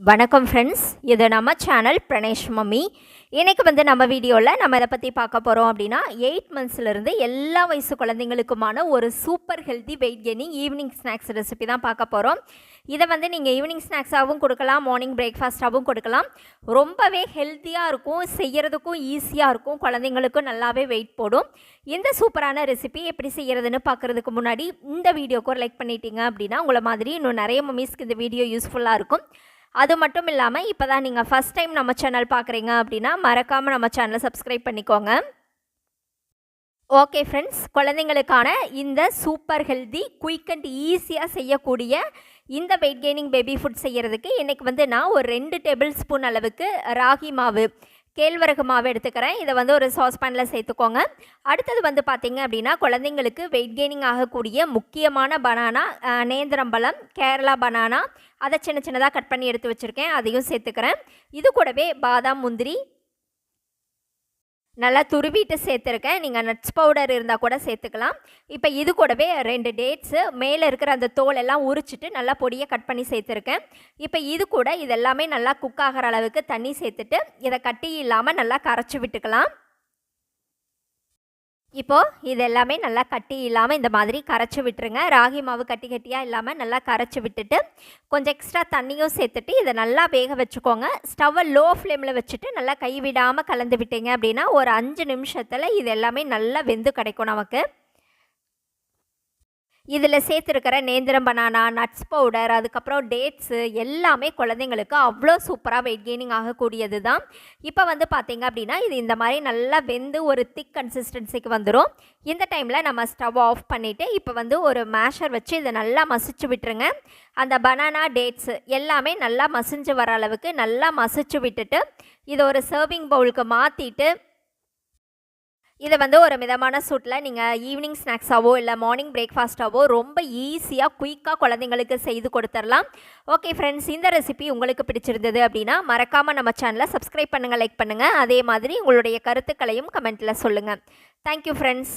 வணக்கம் ஃப்ரெண்ட்ஸ் இது நம்ம சேனல் பிரணேஷ் மம்மி இன்றைக்கி வந்து நம்ம வீடியோவில் நம்ம இதை பற்றி பார்க்க போகிறோம் அப்படின்னா எயிட் மந்த்ஸ்லேருந்து எல்லா வயசு குழந்தைங்களுக்குமான ஒரு super healthy weight gaining evening snacks recipe தான் பார்க்க போகிறோம் இதை வந்து நீங்கள் ஈவினிங் ஸ்நாக்ஸாகவும் கொடுக்கலாம் மார்னிங் பிரேக்ஃபாஸ்ட்டாகவும் கொடுக்கலாம். ரொம்பவே ஹெல்த்தியாக இருக்கும் செய்கிறதுக்கும் ஈஸியாக இருக்கும் குழந்தைங்களுக்கும் நல்லாவே வெயிட் போடும். இந்த சூப்பரான ரெசிபி எப்படி செய்கிறதுன்னு பார்க்குறதுக்கு முன்னாடி இந்த வீடியோக்கு லைக் பண்ணிட்டீங்க அப்படின்னா உங்களை மாதிரி இன்னும் நிறைய மம்மிஸ்க்கு இந்த வீடியோ யூஸ்ஃபுல்லாக இருக்கும். அது மட்டும் இல்லாமல் இப்போ தான் நீங்கள் ஃபஸ்ட் டைம் நம்ம சேனல் பார்க்குறீங்க அப்படின்னா மறக்காமல் நம்ம சேனலை சப்ஸ்கிரைப் பண்ணிக்கோங்க. ஓகே ஃப்ரெண்ட்ஸ் குழந்தைங்களுக்கான இந்த சூப்பர் ஹெல்தி குயிக் அண்ட் ஈஸியாக செய்யக்கூடிய இந்த வெயிட் கெய்னிங் பேபி ஃபுட் செய்கிறதுக்கு இன்றைக்கி வந்து நான் ஒரு ரெண்டு டேபிள் ஸ்பூன் அளவுக்கு ராகி மாவு கேழ்வரகு மாவு எடுத்துக்கிறேன். இதை வந்து ஒரு சாஸ்பேனில் சேர்த்துக்கோங்க. அடுத்தது வந்து பார்த்திங்க அப்படின்னா குழந்தைங்களுக்கு வெயிட் கெய்னிங் ஆகக்கூடிய முக்கியமான பனானா நேந்திரம்பழம் கேரளா பனானா அதை சின்ன சின்னதாக கட் பண்ணி எடுத்து வச்சுருக்கேன். அதையும் சேர்த்துக்கிறேன். இது கூடவே பாதாம் முந்திரி நல்லா துருவிட்டு சேர்த்துருக்கேன். நீங்கள் நட்ஸ் பவுடர் இருந்தால் கூட சேர்த்துக்கலாம். இப்போ இது கூடவே ரெண்டு டேட்ஸு மேலே இருக்கிற அந்த தோல் எல்லாம் உரிச்சிட்டு நல்லா பொடியை கட் பண்ணி சேர்த்துருக்கேன். இப்போ இது கூட இதெல்லாமே நல்லா குக் ஆகிற அளவுக்கு தண்ணி சேர்த்துட்டு இதை கட்டி இல்லாமல் நல்லா கரைச்சி விட்டுக்கலாம். இப்போது இது எல்லாமே நல்லா கட்டி இல்லாமல் இந்த மாதிரி கரைச்சி விட்டுருங்க. ராகி மாவு கட்டி கட்டியாக இல்லாமல் நல்லா கரைச்சி விட்டுட்டு கொஞ்சம் எக்ஸ்ட்ரா தண்ணியும் சேர்த்துட்டு இதை நல்லா வேக வச்சுக்கோங்க. ஸ்டவ்வை லோ ஃப்ளேமில் வச்சுட்டு நல்லா கைவிடாமல் கலந்து விட்டீங்க அப்படின்னா ஒரு அஞ்சு நிமிஷத்தில் இது எல்லாமே நல்லா வெந்து கிடைக்கும் நமக்கு. இதில் சேர்த்துருக்கிற நேந்திரம் பனானா நட்ஸ் பவுடர் அதுக்கப்புறம் டேட்ஸு எல்லாமே குழந்தைங்களுக்கு அவ்வளோ சூப்பராக வெயிட் கெய்னிங் ஆகக்கூடியது தான். இப்போ வந்து பார்த்திங்க அப்படின்னா இது இந்த மாதிரி நல்லா வெந்து ஒரு திக் கன்சிஸ்டன்சிக்கு வந்துடும் இந்த டைமில் நம்ம ஸ்டவ் ஆஃப் பண்ணிவிட்டு இப்போ வந்து ஒரு மேஷர் வச்சு இதை நல்லா மசிச்சு விட்டுருங்க. அந்த பனானா டேட்ஸு எல்லாமே நல்லா மசிஞ்சு வர அளவுக்கு நல்லா மசிச்சு விட்டுட்டு இதை ஒரு சர்விங் பவுலுக்கு மாற்றிட்டு இதை வந்து ஒரு மிதமான சூட்டில் நீங்கள் ஈவினிங் ஸ்நாக்ஸாவோ இல்லை மார்னிங் பிரேக்ஃபாஸ்ட்டாவோ ரொம்ப ஈஸியாக குயிக்காக குழந்தைங்களுக்கு செய்து கொடுத்துடலாம் ஓகே ஃப்ரெண்ட்ஸ் இந்த ரெசிபி உங்களுக்கு பிடிச்சிருந்தது அப்படின்னா மறக்காமல் நம்ம சேனலை சப்ஸ்கிரைப் பண்ணுங்கள் லைக் பண்ணுங்கள் அதே மாதிரி உங்களுடைய கருத்துக்களையும் கமெண்ட்டில் சொல்லுங்கள் தேங்க்யூ ஃப்ரெண்ட்ஸ்